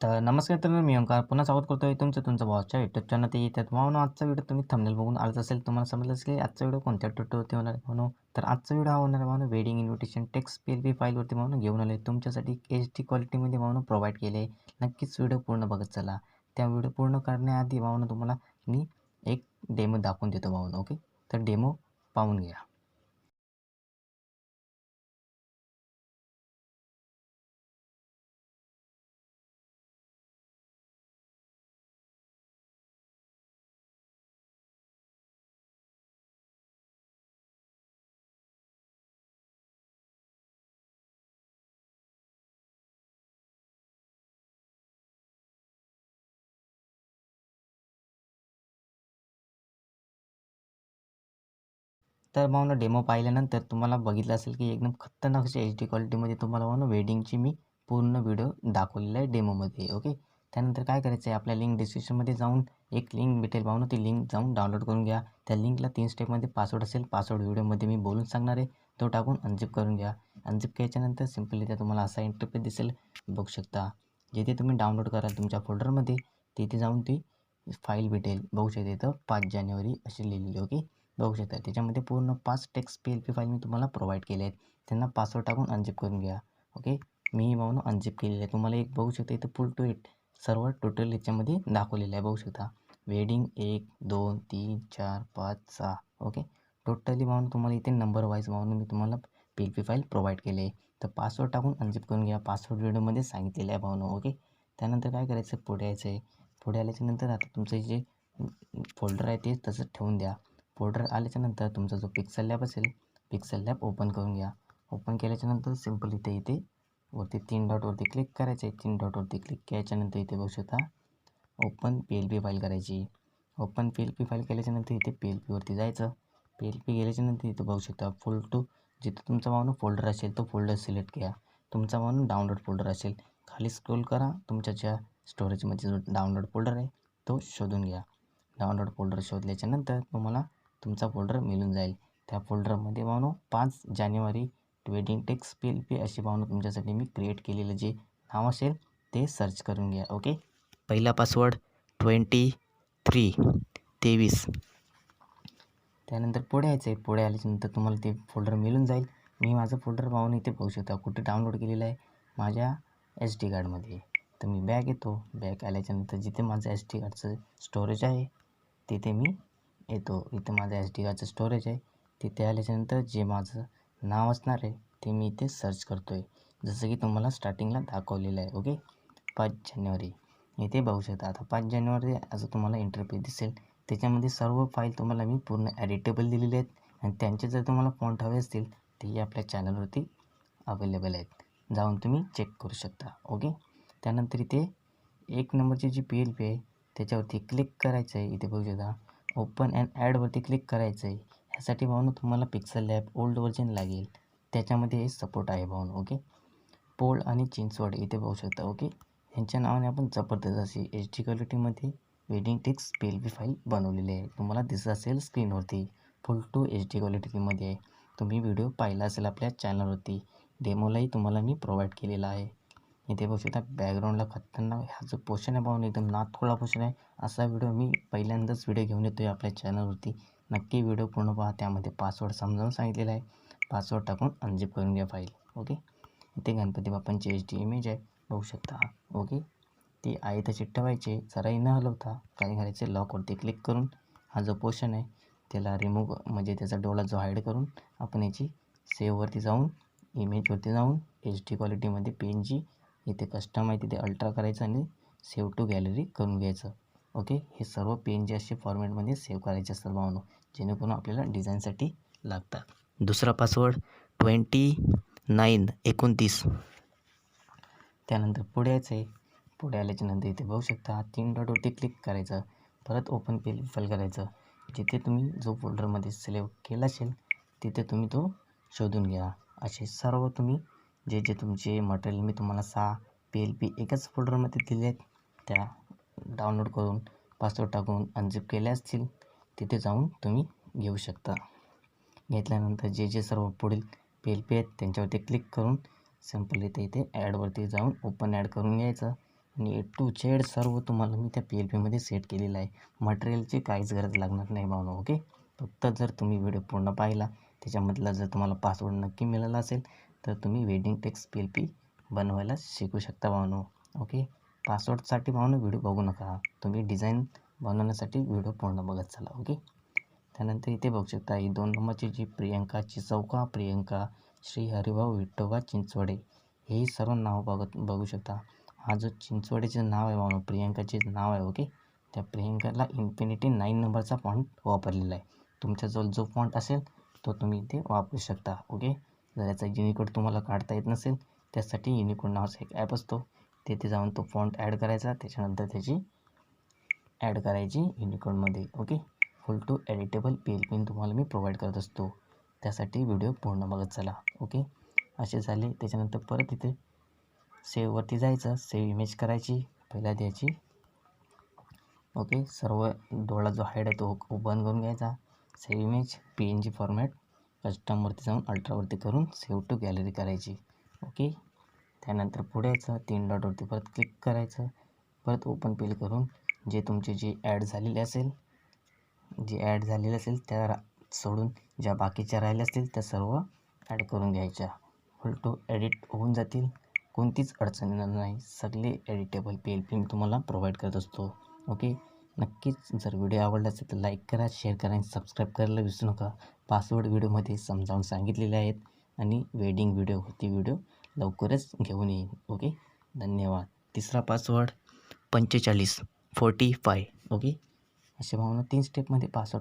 तर नमस्कार तर मी ओंकार पुन्हा स्वागत करतो आहे तुमचं तुमचं बॉसच्या युट्यूब चॅनल ते येतात म्हणून आजचा व्हिडिओ तुम्ही थंबनेल बघून आलाच असेल तुम्हाला समजलं असेल की आजचा व्हिडिओ कोणत्या टोटोवरती होणार आहे म्हणून. तर आजचा व्हिडिओ हा होणार आहे म्हणून wedding invitation text P L P फाईलवरती म्हणून घेऊन आले तुमच्यासाठी एच डी क्वालिटीमध्ये म्हणून प्रोव्हाइड केले नक्कीच व्हिडिओ पूर्ण बघत चला. त्या व्हिडिओ पूर्ण करण्याआधी भावनं तुम्हाला मी एक डेमो दाखवून देतो भावनं ओके तर डेमो पाहून घ्या. तर भावना डेमो पाहिल्यानंतर तुम्हाला बघितलं असेल की एकदम खतरनाक अशी एच डी क्वालिटीमध्ये तुम्हाला भावना वेडिंगची मी पूर्ण व्हिडिओ दाखवलेला आहे डेमोमध्ये ओके त्यानंतर काय करायचं आहे आपल्या लिंक डिस्क्रिप्शनमध्ये जाऊन एक लिंक भेटेल भावना ती लिंक जाऊन डाउनलोड करून घ्या. त्या लिंकला तीन स्टेपमध्ये पासवर्ड असेल पासवर्ड व्हिडिओमध्ये मी बोलून सांगणार आहे. तो टाकून अनझिप करून घ्या. अनझिप केल्याच्यानंतर सिम्पली त्या तुम्हाला असा इंटरफेस दिसेल. बघू शकता. जिथे तुम्ही डाउनलोड कराल तुमच्या फोल्डरमध्ये तिथे जाऊन ती फाईल भेटेल. बघू शकते तर पाच जानेवारी अशी लिहिलेली ओके बघू शकता त्याच्यामध्ये पूर्ण पाच text P L P file मी तुम्हाला प्रोव्हाइड केले आहेत. त्यांना पासवर्ड टाकून अनजिप करून घ्या. ओके मी म्हणून अनजिप केलेलं आहे. तुम्हाला एक बघू शकता इथं फुल टू एट सर्व टोटल याच्यामध्ये दाखवलेलं आहे. बघू शकता. वेडिंग एक दोन तीन चार पाच सहा. ओके टोटली म्हणून तुम्हाला इथे नंबर वाईज म्हणून मी तुम्हाला P L P file provide केले आहे. तर पासवर्ड टाकून अनजिप करून घ्या. पासवर्ड व्हिडिओमध्ये सांगितलेलं आहे भावनं. ओके त्यानंतर काय करायचं? पुढे यायचं आहे पुढे आल्याच्यानंतर आता तुमचं जे फोल्डर आहे ते तसंच ठेवून द्या. फोल्डर आल्याच्यानंतर तुमचा जो पिक्सल लॅब असेल पिक्सल लॅब ओपन करून घ्या. ओपन केल्याच्यानंतर सिंपल इथे इथे वरती तीन डॉटवरती क्लिक करायचं. आहे तीन डॉटवरती क्लिक केल्याच्यानंतर इथे बघू शकता open P L P file करायची. Open P L P file केल्याच्यानंतर इथे पी एल पीवरती जायचं. पी एल पी गेल्याच्यानंतर इथे बघू शकता फुल टू जिथं तुमचा माणूस फोल्डर असेल तो फोल्डर सिलेक्ट घ्या तुमचा माणूस डाउनलोड फोल्डर असेल. खाली स्क्रोल करा. तुमच्या ज्या स्टोरेजमध्ये जो डाउनलोड फोल्डर आहे तो शोधून घ्या. डाउनलोड फोल्डर शोधल्याच्यानंतर तुम्हाला तुमचा फोल्डर मिळून जाईल. त्या फोल्डरमध्ये भावनो पाच जानेवारी wedding text P L P अशी भावनो तुमच्यासाठी मी क्रिएट केलेलं जे नाव असेल ते सर्च करून घ्या ओके पहिला पासवर्ड ट्वेंटी थ्री तेवीस. त्यानंतर पुढे यायचं आहे पुढे आल्याच्यानंतर तुम्हाला ते फोल्डर मिळून जाईल. मी माझं फोल्डर पाहून इथे पाहू शकता कुठे डाउनलोड केलेलं आहे? माझ्या एस डी कार्डमध्ये तर मी बॅग येतो बॅग आल्याच्यानंतर जिथे माझं एस डी कार्डचं स्टोरेज आहे तिथे मी येतो. इथं माझं एस डी कार्डचं स्टोरेज आहे. तिथे आल्याच्यानंतर जे माझं नाव असणार आहे ते मी इथे सर्च करतो आहे जसं की तुम्हाला स्टार्टिंगला दाखवलेलं आहे ओके पाच जानेवारी. इथे बघू शकता. आता पाच जानेवारी असं तुम्हाला इंटरव्ह्यू दिसेल. त्याच्यामध्ये सर्व फाईल तुम्हाला मी पूर्ण ॲडिटेबल दिलेले आहेत. आणि त्यांचे जर तुम्हाला फॉन्ट हवे असतील तेही आपल्या चॅनलवरती अवेलेबल आहेत. जाऊन तुम्ही चेक करू शकता ओके त्यानंतर इथे एक नंबरची जी पी एल पी आहे त्याच्यावरती क्लिक करायचं आहे इथे बघू शकता. ओपन अँड ॲडवरती क्लिक करायचं आहे ह्यासाठी भावनं तुम्हाला पिक्सल लॅब ओल्ड व्हर्जन लागेल. त्याच्यामध्ये सपोर्ट आहे भावनं ओके? पोळ आणि चिंचवड इथे पाहू शकता ओके? ह्यांच्या नावाने आपण जबरदस्त अशी एच डी क्वालिटीमध्ये wedding ticks P L P file बनवलेली आहे. तुम्हाला दिसत असेल स्क्रीनवरती. फुल टू एच डी क्वालिटीमध्ये आहे. तुम्ही व्हिडिओ पाहिला असेल आपल्या चॅनलवरती. डेमोलाही तुम्हाला मी प्रोव्हाइड केलेला आहे. इथे बघू शकता बॅकग्राऊंडला खतरनाक हा जो पोर्शन आहे पाहून म्हणजे एकदम नाथखोळा पोषण आहे. असा व्हिडिओ मी पहिल्यांदाच व्हिडिओ घेऊन येतो आहे आपल्या चॅनलवरती नक्की व्हिडिओ पूर्ण पहा. त्यामध्ये पासवर्ड समजावून सांगितलेला आहे. पासवर्ड टाकून अनजिप करून घ्या फाईल ओके इथे गणपती बाप्पांची एच डी इमेज आहे. बघू शकता. ओके ती आहे तशी ठेवायची. जराही न हलवता काय करायचे लॉकवरती क्लिक करून हा जो पोर्शन आहे त्याला रिमूव्ह म्हणजे त्याचा डोळा जो हाईड करून आपण याची सेववरती जाऊन इमेजवरती जाऊन एच डी क्वालिटीमध्ये पेन जी इथे कस्टम आहे तिथे अल्ट्रा करायचं आणि सेव्ह टू गॅलरी करून घ्यायचं. ओके हे सर्व पेन जे असे फॉर्मॅटमध्ये सेव्ह करायचे असतात भावनो. जेणेकरून आपल्याला डिझाईनसाठी लागतात. दुसरा पासवर्ड ट्वेंटी नाईन एकोणतीस. त्यानंतर पुढे यायचं आहे. पुढे आल्याच्यानंतर इथे बघू शकता तीन डॉटवरती क्लिक करायचं. परत ओपन पेल फाईल करायचं. जिथे तुम्ही जो फोल्डरमध्ये सिलेक्ट केला असेल तिथे तुम्ही तो शोधून घ्या. असे सर्व तुम्ही जे जे तुमचे मटेरियल मी तुम्हाला सहा पी एल पी एकाच फोल्डरमध्ये दिले आहेत त्या डाउनलोड करून पासवर्ड टाकून अनझिप केल्या असतील तिथे जाऊन तुम्ही घेऊ शकता. घेतल्यानंतर जे जे सर्व पुढील पी एल पी आहेत त्यांच्यावरती क्लिक करून सिम्पली ते इथे ॲडवरती जाऊन ओपन ॲड करून घ्यायचं. आणि ए टू झेड सर्व तुम्हाला मी त्या पी एल पीमध्ये सेट केलेलं आहे. मटेरियलची काहीच गरज लागणार नाही भावना ओके फक्त जर तुम्ही व्हिडिओ पूर्ण पाहिला त्याच्यामधला जर तुम्हाला पासवर्ड नक्की मिळाला असेल तर तुम्ही wedding text P L P बनवायला शिकू शकता भावनो. ओके? पासवर्डसाठी भावनो व्हिडिओ बघू नका. तुम्ही डिझाईन बनवण्यासाठी व्हिडिओ पूर्ण बघत चला. ओके? त्यानंतर इथे बघू शकता ही दोन नंबरची जी प्रियंकाची चौका प्रियंका श्री हरिभाऊ विठोबा चिंचवडे हेही सर्व नाव बघत बघू शकता. हा जो चिंचवडेचं नाव आहे भावनो प्रियंकाचे नाव आहे ओके? त्या प्रियंकाला इन्फिनिटी नाईन नंबरचा फॉन्ट वापरलेला आहे. तुमच्याजवळ जो फॉन्ट असेल तो तुम्ही इथे वापरू शकता ओके? जर याचा युनिकोड तुम्हाला काढता येत नसेल. त्यासाठी युनिकोड नावाचा एक ॲप असतो. तिथे जाऊन तो फॉन्ट ॲड करायचा. त्याच्यानंतर त्याची ॲड करायची युनिकोडमध्ये okay full to editable P L pin तुम्हाला मी प्रोव्हाइड करत असतो. त्यासाठी व्हिडिओ पूर्ण बघत चला. ओके असे झाले. त्याच्यानंतर परत इथे सेववरती जायचं. सेव इमेज करायची. पहिला द्यायची ओके सर्व डोळा जो हाईड आहे तो ओपन करून घ्यायचा. Save image P N G format कस्टमवरती जाऊन अल्ट्रावरती करून सेव्ह टू गॅलरी करायची. ओके? त्यानंतर पुढे यायचं तीन डॉटवरती परत क्लिक करायचं. परत ओपन पेल करून जे तुमचे जे ॲड झालेले असेल जे ॲड झालेले असेल त्या रा सोडून ज्या बाकीच्या राहिल्या असतील त्या सर्व ॲड करून घ्यायच्या. फुल टू एडिट होऊन जातील. कोणतीच अडचण येणार नाही. सगळे एडिटेबल पी एल पी मी तुम्हाला प्रोव्हाइड करत असतो. ओके? नक्कीच जर व्हिडिओ आवडला असेल तर लाईक करा शेअर करा आणि सबस्क्राईब करायला विसरू नका. पासवर्ड व्हिडिओमध्ये समजावून सांगितलेले आहेत आणि वेडिंग व्हिडिओ होती व्हिडिओ लवकरच घेऊन येईन. ओके? धन्यवाद. तिसरा पासवर्ड पंचेचाळीस फोर्टी फाय. ओके? अशा भावना तीन स्टेपमध्ये पासवर्ड